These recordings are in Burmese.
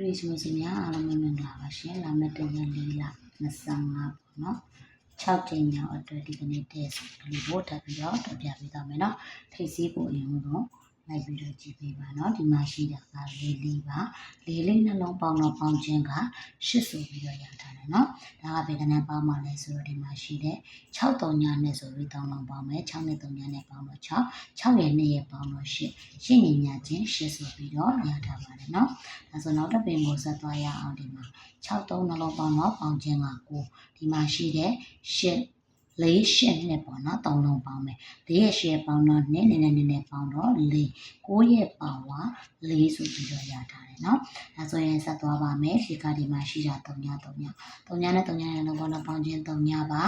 ခရစ်စမတ်များအားလုံးပဲမင်္ဂလာပါရှင်လာမယ့်တရက်လေးလ25ပေါ့နော်6ကြိမ်မြောက်အတွက်ဒီကနေ့တည်းကလေးကိုတက်ပြီးတော့တက်ပြပေးသွားမယ်နော်ထိတ်စည်းဖို့အရင်ကတော့ လိုက်ပြီးတော့ကြည့်ပေးပါနော်ဒီမှာရှိတာကလေးလေးပါလေးလေးနှလုံးပေါင်းတော့ပေါင်းခြင်းက8ဆိုပြီးတော့ရထားတယ်နော်ဒါကဗေဒနာပေါင်းမှလဲဆိုတော့ဒီမှာရှိတဲ့6တုံညာနဲ့ဆိုပြီးတောင်းလုံးပေါင်းမယ်6နဲ့3ညာနဲ့ပေါင်းတော့6 6ရဲ့2ရဲ့ပေါင်းတော့8ရှင်းနေညာချင်း8ဆိုပြီးတော့ရထားပါတယ်နော်ဒါဆိုနောက်တစ်ပင်ကိုဆက်သွားရအောင်ဒီမှာ6တုံးနှလုံးပေါင်းတော့ပေါင်းခြင်းက9ဒီမှာရှိတဲ့8 လေးရှစ်နဲ့ပေါ့နော်သုံးလုံးပေါင်းမယ်လေးရဲ့ရှစ်ပေါင်းတော့နည်းနည်းနည်းနည်းပေါင်းတော့လေးကိုရဲ့ပေါင်းကလေးဆိုပြီးတော့ရထားတယ်နော်ဒါဆိုရင်ဆက်သွားပါမယ်ဒီကဒီမှာရှိတာ3ည3ည3ညနဲ့3ညနဲ့လုံးပေါင်းတော့ပေါင်းခြင်း3ညပါ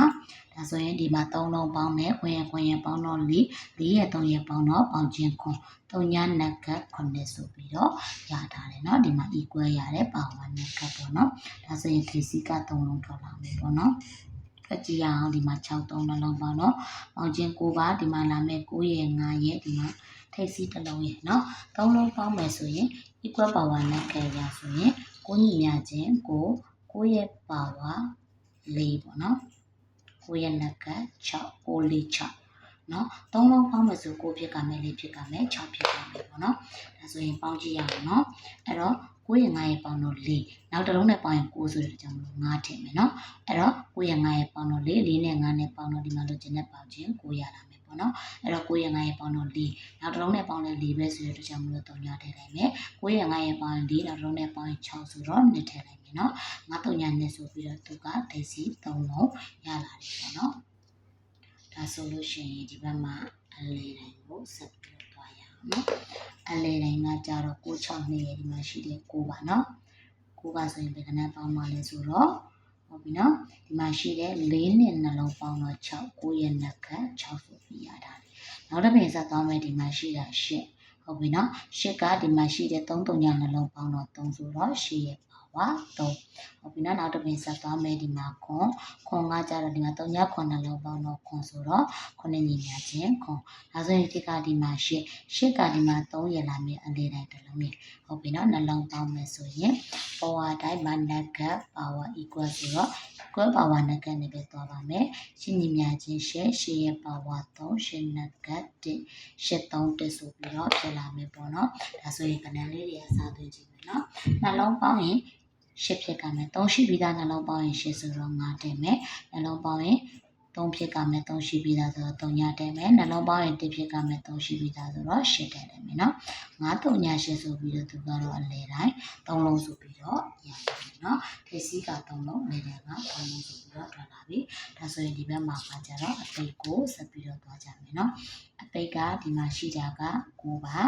ဒါဆိုရင်ဒီမှာ3လုံးပေါင်းမယ်ခွင်ရခွင်ရပေါင်းတော့လေးလေးရဲ့3ရဲ့ပေါင်းတော့ပေါင်းခြင်းခွန်3ညနက်က9ဆိုပြီးတော့ရထားတယ်နော်ဒီမှာ equal ရတယ်ပါဝါနက်ကပေါ့နော်ဒါဆိုရင်ခေစီက3လုံးထွက်လာမယ်ပေါ့နော် ဖတ်ကြည့်ရအောင်ဒီမှာ6 3နှလုံးပေါ့နော်ပေါင်းချင်း9ပါဒီမှာလာမဲ့9ရဲ့9ရဲ့ဒီမှာထိပ်စီးတစ်လုံးရဲ့နော်သုံးလုံးပေါင်းမယ်ဆိုရင် equal power နဲ့ခဲရဆိုရင်9ညီမြချင်းကို9ရဲ့ power 4ပေါ့နော်9ရဲ့နှက်က6 6 4 6 နော်သုံးလုံးပေါင်းမယ်ဆိုကိုဖြစ်ကမယ်လေးဖြစ်ကမယ်6ဖြစ်ကမယ်ပေါ့နော်ဒါဆိုရင်ပေါင်းကြည့်ရအောင်နော်အဲ့တော့ကိုရဲ့9ရဲ့ပေါင်းတော့4နောက်တစ်လုံးနဲ့ပေါင်းရင်ကိုဆိုတဲ့ကြောင့်မလို့9ထည့်မယ်နော်အဲ့တော့ကိုရဲ့9ရဲ့ပေါင်းတော့4 4နဲ့9နဲ့ပေါင်းတော့ဒီမှာလိုချင်တဲ့ပေါင်းချင်းကိုရလာမယ်ပေါ့နော်အဲ့တော့ကိုရဲ့9ရဲ့ပေါင်းတော့4နောက်တစ်လုံးနဲ့ပေါင်းလဲ4ပဲဆိုတဲ့ကြောင့်မလို့3ညထည့်လိုက်မယ်ကိုရဲ့9ရဲ့ပေါင်း4နောက်တစ်လုံးနဲ့ပေါင်းရင်6ဆိုတော့2ထည့်လိုက်မယ်နော်9 3ညနဲ့ဆိုပြီးတော့သူကဒိတ်စီ3လုံးရလာတယ်ပေါ့နော် ဒါဆိုလို့ရှိရင်ဒီဘက်မှာအလေတိုင်းကိုဆက်ပြီးတော့သွားရအောင်နော်အလေတိုင်းကကြတော့6 6နှစ်ရဲ့ဒီမှာရှိတဲ့9ပါနော်9ပါဆိုရင်ဘယ်ကနပေါင်းမှလဲဆိုတော့ဟုတ်ပြီနော်ဒီမှာရှိတဲ့၄နဲ့နှလုံးပေါင်းတော့6 9ရဲ့နှက်က6ဆိုပြီးရတာလေနောက်တစ်ပင်ဆက်သွားမယ်ဒီမှာရှိတာ8ဟုတ်ပြီနော်8ကဒီမှာရှိတဲ့3 3ညနှလုံးပေါင်းတော့3ဆိုတော့8ရဲ့ ပါဝါ3ဟုတ်ပြီနော်နောက်တစ်ပင်ဆက်သွားမယ်ဒီမှာခွန်ခွန်ကကြတော့ဒီမှာ3ညခွန်နှလုံးပေါင်းတော့ခွန်ဆိုတော့9ညီညာချင်းခွန်ဒါဆိုရင်ဒီကဒီမှာ8 8ကဒီမှာ3ရလာမယ်အလေးတိုင်းတစ်လုံးရဲ့ဟုတ်ပြီနော်နှလုံးပေါင်းမယ်ဆိုရင် power တိုင်းမှာ negative power equal ဆိုတော့ equal power negative နဲ့ပဲသွားပါမယ်ရှင်းညီမြချင်းရှယ်ရှယ်ရဲ့ power 3ရှယ် negative ရှယ်3တက်ဆိုပြီးတော့ဖြစ်လာမယ်ပေါ့နော်ဒါဆိုရင်ကဏ္ဍလေးတွေအစားသွင်းကြည့်မယ်နော်နှလုံးပေါင်းရင် ရှစ်ဖြစ်ကမယ်3ရှိပြီးသားနှလုံးပေါင်းရင်ရှစ်ဆိုတော့5တက်မယ်နှလုံးပေါင်းရင်3ဖြစ်ကမယ်3ရှိပြီးသားဆိုတော့3ညတက်မယ်နှလုံးပေါင်းရင်1ဖြစ်ကမယ်3ရှိပြီးသားဆိုတော့8တက်တယ်မယ်နော်9 3ည8ဆိုပြီးတော့သူကတော့အလဲတိုင်း3လုံးဆိုပြီးတော့ရတယ်နော်ထိပ်စီးက3လုံးလဲတယ်က3လုံးဆိုပြီးတော့ထွက်လာပြီဒါဆိုရင်ဒီဘက်မှာကကြတော့အပိတ်ကိုဆက်ပြီးတော့သွားကြမယ်နော်အပိတ်ကဒီမှာရှိတာက9ပါ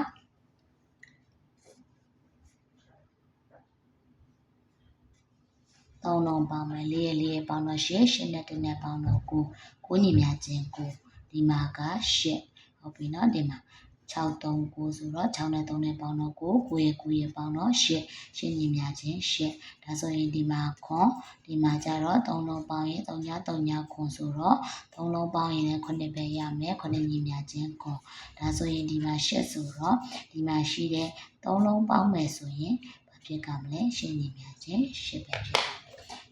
သုံးလုံးပေါင်းမယ်လေးရလေးရပေါင်းတော့ရှစ်ရှစ်နဲ့တစ်နဲ့ပေါင်းတော့ကိုကိုညီမြချင်းကိုဒီမှာကရှစ်ဟုတ်ပြီနော်ဒီမှာ6 3 9ဆိုတော့6နဲ့3နဲ့ပေါင်းတော့9 9ရဲ့9ရဲ့ပေါင်းတော့10 10ညီမြချင်း10ဒါဆိုရင်ဒီမှာခွန်ဒီမှာကျတော့3လုံးပေါင်းရင်3ည3ညခွန်ဆိုတော့3လုံးပေါင်းရင်လည်း9ပဲရမယ်9ညီမြချင်းခွန်ဒါဆိုရင်ဒီမှာ10ဆိုတော့ဒီမှာရှိတဲ့3လုံးပေါင်းမယ်ဆိုရင်ဘာဖြစ်ကမလဲ10ညီမြချင်း10ပဲဖြစ်တယ်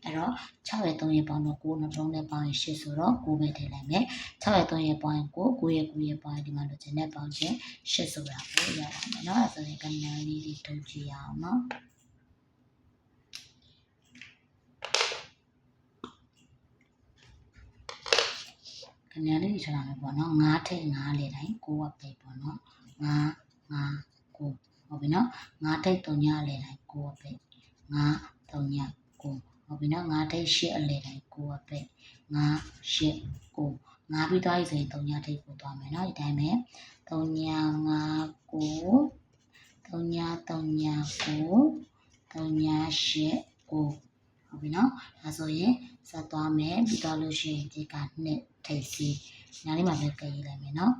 အဲ့တော့6ရဲ့3ရဲ့ပေါင်းတော့9နှလုံးနဲ့ပေါင်းရင်8ဆိုတော့9ပဲထည့်လိုက်မယ်6ရဲ့3ရဲ့ပေါင်းရင်9 9ရဲ့9ရဲ့ပေါင်းရင်ဒီမှာတော့ကျန်တဲ့ပေါင်းချင်း8ဆိုတာကိုရပါမယ်เนาะအဲ့ဒါဆိုရင်ကဏ္ဍလေးတွေထုတ်ကြည့်ရအောင်เนาะကဏ္ဍလေးတွေထားရမယ်ပေါ့နော်9ထိပ်9လေတိုင်း9ကပိတ်ပေါ့နော်9 9 9ဟုတ်ပြီနော်9ထိပ်3ညလေတိုင်း9ကပိတ်9 3ည9 ဟုတ်ပြီနော်9ထိပ်8အလေတိုင်း9ကပိတ်9 8 9 9ပြီးသွားပြီဆိုရင်3ညထိပ်ကိုသွားမယ်နော်ဒီတိုင်းပဲ3ည5 9 3ည3ည9 3ည8 9ဟုတ်ပြီနော်ဒါဆိုရင်ဆက်သွားမယ်ပြီးတော့လို့ရှိရင်ဒီကနှစ်ထိပ်စီနားလေးမှာပဲကြည့်လိုက်မယ်နော်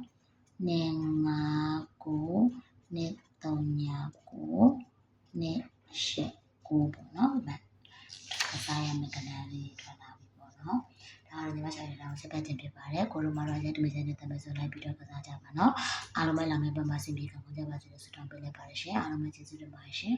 နေငါကိုနေ3ည ဒါကတော့ညီမဆိုင်တာကိုစက်ကတင်ပြပါတယ်ကိုလိုမာတော့ရက်တမစနဲ့တမဆိုလိုက်ပြီးတော့ကစားကြပါနော်အားလုံးပဲလာမယ့်ဘက်မှာဆင်ပြေကောင်းကြပါစေလို့ဆုတောင်းပေးလိုက်ပါတယ်ရှင်အားလုံးပဲကျေးဇူးတင်ပါတယ်ရှင်